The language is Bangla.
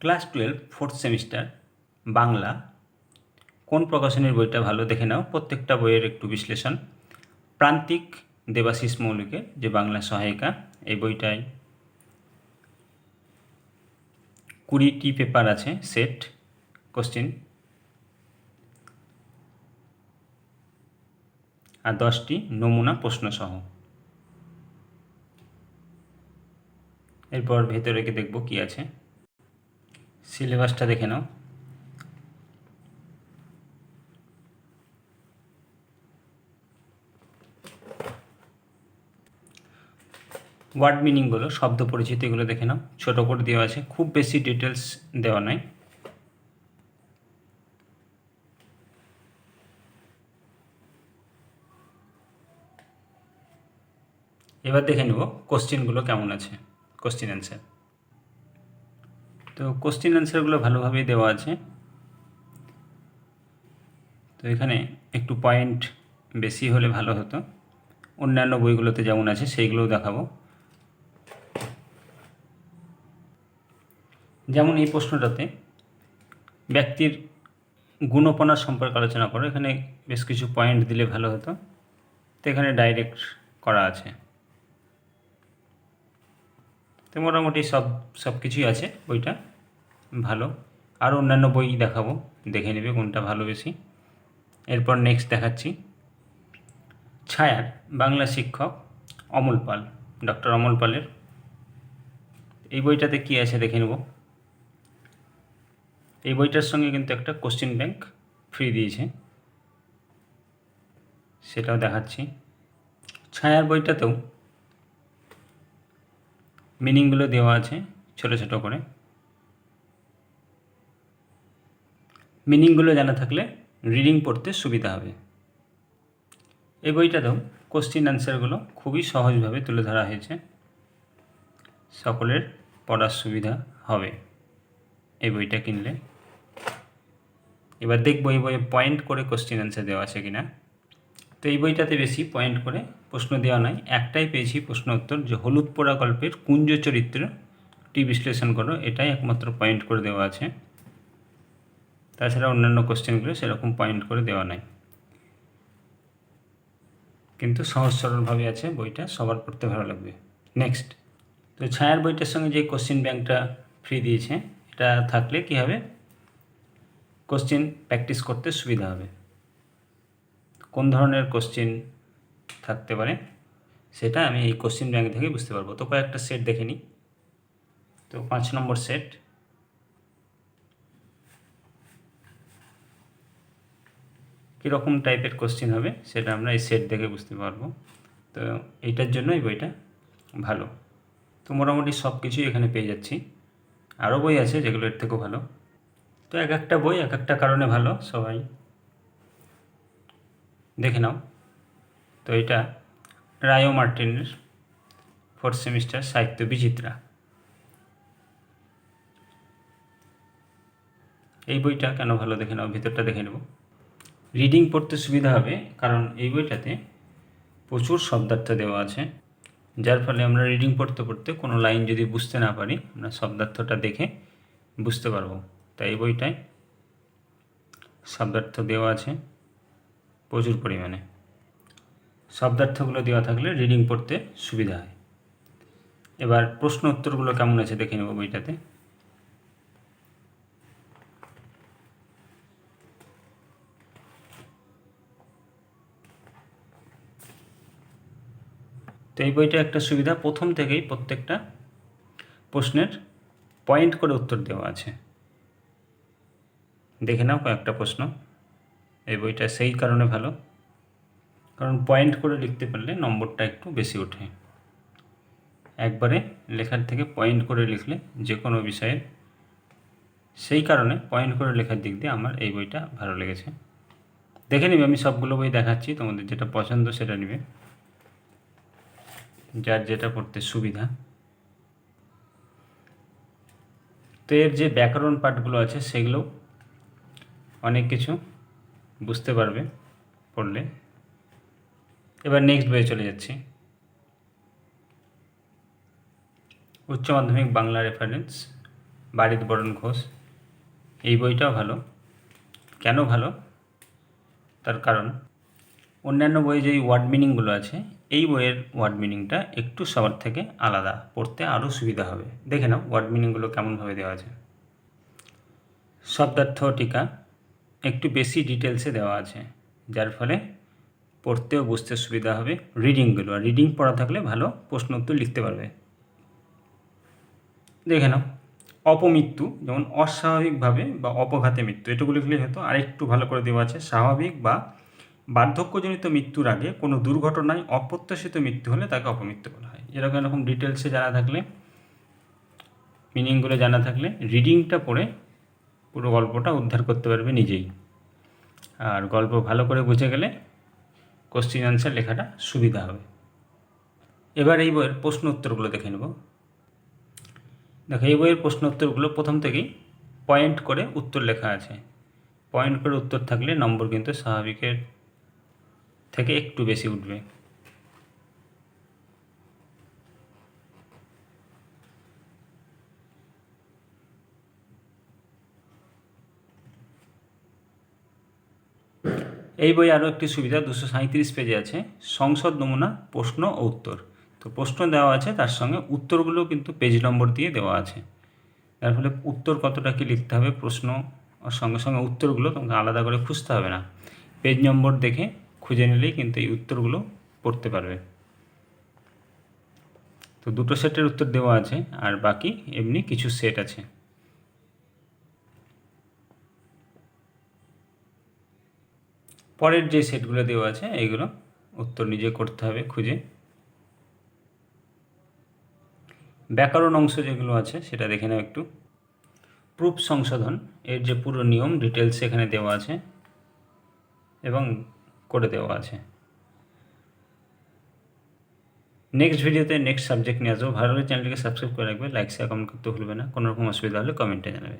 Class twelve, fourth semester, Bangla. কোন প্রকাশনীর বইটা ভালো দেখে নাও, প্রত্যেকটা বইয়ের একটু বিশ্লেষণ। প্রান্তিক দেবাশিস মৌলিকের যে বাংলা সহায়িকা, এই বইটায় কুড়িটি পেপার আছে, সেট, কোশ্চিন। আর দশটি নমুনা প্রশ্নসহ। এরপর ভেতরে দেখব কী আছে। সিলেবাসটা দেখে নাও। ওয়ার্ড মিনিংগুলো, শব্দ পরিচিতিগুলো দেখে নাও। ছোটো করে দেওয়া আছে, খুব বেশি ডিটেলস দেওয়া নাই। এবার দেখে নেব কোশ্চেনগুলো কেমন আছে কোশ্চেন অ্যান্সার তো কোশ্চেন অ্যান্সারগুলো ভালোভাবেই দেওয়া আছে। তো এখানে একটু পয়েন্ট বেশি হলে ভালো হতো। অন্যান্য বইগুলোতে যেমন আছে সেইগুলোও দেখাবো। যেমন এই প্রশ্নটাতে, ব্যক্তির গুণপনা সম্পর্কে আলোচনা করো। এখানে বেশ কিছু পয়েন্ট দিলে ভালো হতো। তো এখানে ডাইরেক্ট করা আছে। তো মোটামুটি সব সব কিছুই আছে বইটা। ভালো। আর অন্যান্য বই দেখাবো, দেখে নেবে কোনটা ভালো বেশি। এরপর নেক্সট দেখাচ্ছি। ছায়ার, বাংলা শিক্ষক অমল পাল ডক্টর অমল পালের। এই বইটাতে কী আছে দেখে নেব। এই বইটার সঙ্গে কিন্তু একটা কোশ্চেন ব্যাংক ফ্রি দিয়েছে। সেটাও দেখাচ্ছি। ছায়ার বইটাতেও মিনিংগুলো দেওয়া আছে, ছোট ছোট করে। মিনিংগুলো জানা থাকলে রিডিং পড়তে সুবিধা হবে। এই বইটাতেও কোশ্চিন অ্যান্সারগুলো খুবই সহজভাবে তুলে ধরা হয়েছে। সকলের পড়ার সুবিধা হবে। এই বইটা কিনলে। এবার দেখব এই বইয়ে পয়েন্ট করে কোশ্চিন অ্যান্সার দেওয়া আছে কিনা। তো এই বইটাতে বেশি পয়েন্ট করে প্রশ্ন দেওয়া নাই। একটাই পেয়েছি প্রশ্ন উত্তর যে হলুদ পোড়া গল্পের কুঞ্জ চরিত্রটি বিশ্লেষণ করো। এটাই একমাত্র পয়েন্ট করে দেওয়া আছে। তাছাড়া অন্যান্য কোশ্চেনগুলো সেরকম পয়েন্ট করে দেওয়া নাই। কিন্তু সহজ সরলভাবে আছে, বইটা সবার পড়তে ভালো লাগবে। নেক্সট তো ছায়ার বইটার সঙ্গে যে কোশ্চেন ব্যাংকটা ফ্রি দিয়েছে, এটা থাকলে কী হবে? কোশ্চেন প্র্যাকটিস করতে সুবিধা হবে। কোন ধরনের কোশ্চেন থাকতে পারে, সেটা আমি এই কোশ্চেন ব্যাংক থেকে বুঝতে পারব। তো কয়েকটা সেট দেখে নিই। তো পাঁচ নম্বর সেট কীরকম টাইপের কোশ্চেন হবে সেটা আমরা এই সেট দেখে বুঝতে পারব। তো এইটার জন্য এই বইটা ভালো। তো মোটামুটি সব কিছুই এখানে পেয়ে যাচ্ছি। আরও বই আছে যেগুলো এর থেকেও ভালো। তো এক একটা বই এক একটা কারণে ভালো সবাই। দেখে নাও। তো এটা রায়ো মার্টিনের ফোর্থ সেমিস্টার সাহিত্য বিচিত্রা। এই বইটা কেন ভালো দেখে নাও? ভিতরটা দেখে নেব। রিডিং পড়তে সুবিধা হবে, কারণ এই বইটাতে প্রচুর শব্দার্থ দেওয়া আছে, যার ফলে আমরা রিডিং পড়তে পড়তে কোনো লাইন যদি বুঝতে না পারি, আমরা শব্দার্থটা দেখে বুঝতে পারব। তাই এই বইটায় শব্দার্থ দেওয়া আছে প্রচুর পরিমাণে। শব্দার্থগুলো দেওয়া থাকলে রিডিং পড়তে সুবিধা হয়। এবার প্রশ্ন উত্তরগুলো কেমন আছে দেখে নেব বইটাতে। তো এই বইটা একটা সুবিধা। প্রথম থেকেই প্রত্যেকটা প্রশ্নের পয়েন্ট করে উত্তর দেওয়া আছে। দেখে নাও কয়েকটা প্রশ্ন। এই বইটা সেই কারণে ভালো। কারণ পয়েন্ট করে লিখতে পারলে নম্বরটা একটু বেশি ওঠে। একবারে লেখার থেকে পয়েন্ট করে লিখলে যে কোনো বিষয়ের সেই কারণে পয়েন্ট করে লেখার দিক দিয়ে আমার এই বইটা ভালো লেগেছে। দেখে নিবে, আমি সবগুলো বই দেখাচ্ছি। তোমাদের যেটা পছন্দ সেটা নিবে। যার যেটা পড়তে সুবিধা। তো এর যে ব্যাকরণ পাঠগুলো আছে সেগুলো অনেক কিছু বুঝতে পারবে পড়লে। এবার নেক্সট বইয়ে চলে যাচ্ছি। উচ্চ মাধ্যমিক বাংলা রেফারেন্স বাড়ির বরণ ঘোষ। এই বইটাও ভালো। কেন ভালো? তার কারণ অন্যান্য বইয়ে যে ওয়ার্ড মিনিংগুলো আছে, এই বইয়ের ওয়ার্ড মিনিংটা একটু সবার থেকে আলাদা, পড়তে আরও সুবিধা হবে। দেখে নাও ওয়ার্ড মিনিংগুলো কেমনভাবে দেওয়া আছে। শব্দার্থ টিকা একটু বেশি ডিটেলসে দেওয়া আছে, যার ফলে পড়তেও বুঝতে সুবিধা হবে রিডিংগুলো আর রিডিং পড়া থাকলে ভালো প্রশ্ন উত্তর লিখতে পারবে। দেখে নাও, অপমৃত্যু, যেমন অস্বাভাবিকভাবে বা অপঘাতে মৃত্যু, এটুকু লিখলেই হয়তো আরেকটু ভালো করে দেওয়া আছে, স্বাভাবিক বা বার্ধক্যজনিত মৃত্যুর আগে কোনো দুর্ঘটনায় অপ্রত্যাশিত মৃত্যু হলে তাকে অপমৃত্যু বলা হয়। এরকম এরকম ডিটেলসে জানা থাকলে, মিনিংগুলো জানা থাকলে রিডিংটা পড়ে পুরো গল্পটা উদ্ধার করতে পারবে নিজেই। আর গল্প ভালো করে বুঝে গেলে কোশ্চিন অ্যান্সার লেখাটা সুবিধা হবে। এবার এই বইয়ের প্রশ্ন উত্তরগুলো দেখে নেব। দেখো, এই বইয়ের প্রশ্ন উত্তরগুলো প্রথম থেকেই পয়েন্ট করে উত্তর লেখা আছে। পয়েন্ট করে উত্তর থাকলে নম্বর কিন্তু স্বাভাবিকের থেকে একটু বেশি উঠবে। এই বই আরও একটি সুবিধা, দুশো সাঁত্রিশ পেজে আছে, সংসদ নমুনা, প্রশ্ন ও উত্তর। তো প্রশ্ন দেওয়া আছে, তার সঙ্গে উত্তরগুলো কিন্তু পেজ নম্বর দিয়ে দেওয়া আছে। তার ফলে উত্তর কতটা কি লিখতে হবে, প্রশ্ন, আর সঙ্গে সঙ্গে উত্তরগুলো তোমাকে আলাদা করে খুঁজতে হবে না। পেজ নম্বর দেখে খুঁজে নিলেই কিন্তু এই উত্তরগুলো পড়তে পারবে। তো দুটো সেটের উত্তর দেওয়া আছে, আর বাকি এমনি কিছু সেট আছে। পরের যে সেটগুলো দেওয়া আছে এইগুলো উত্তর নিজে করতে হবে খুঁজে। ব্যাকরণ অংশ যেগুলো আছে, সেটা দেখে নাও একটু। প্রুফ সংশোধন, এর যে পুরো নিয়ম ডিটেলস এখানে দেওয়া আছে। এবং করে দেওয়া আছে। নেক্সট ভিডিওতে নেক্সট সাবজেক্ট নিয়ে আসব। ভালো লাগলে চ্যানেলটিকে সাবস্ক্রাইব করে রাখবে। লাইক শেয়ার কমেন্ট করতে ভুলবে না। কোনো রকম অসুবিধা হলে কমেন্টে জানাবে।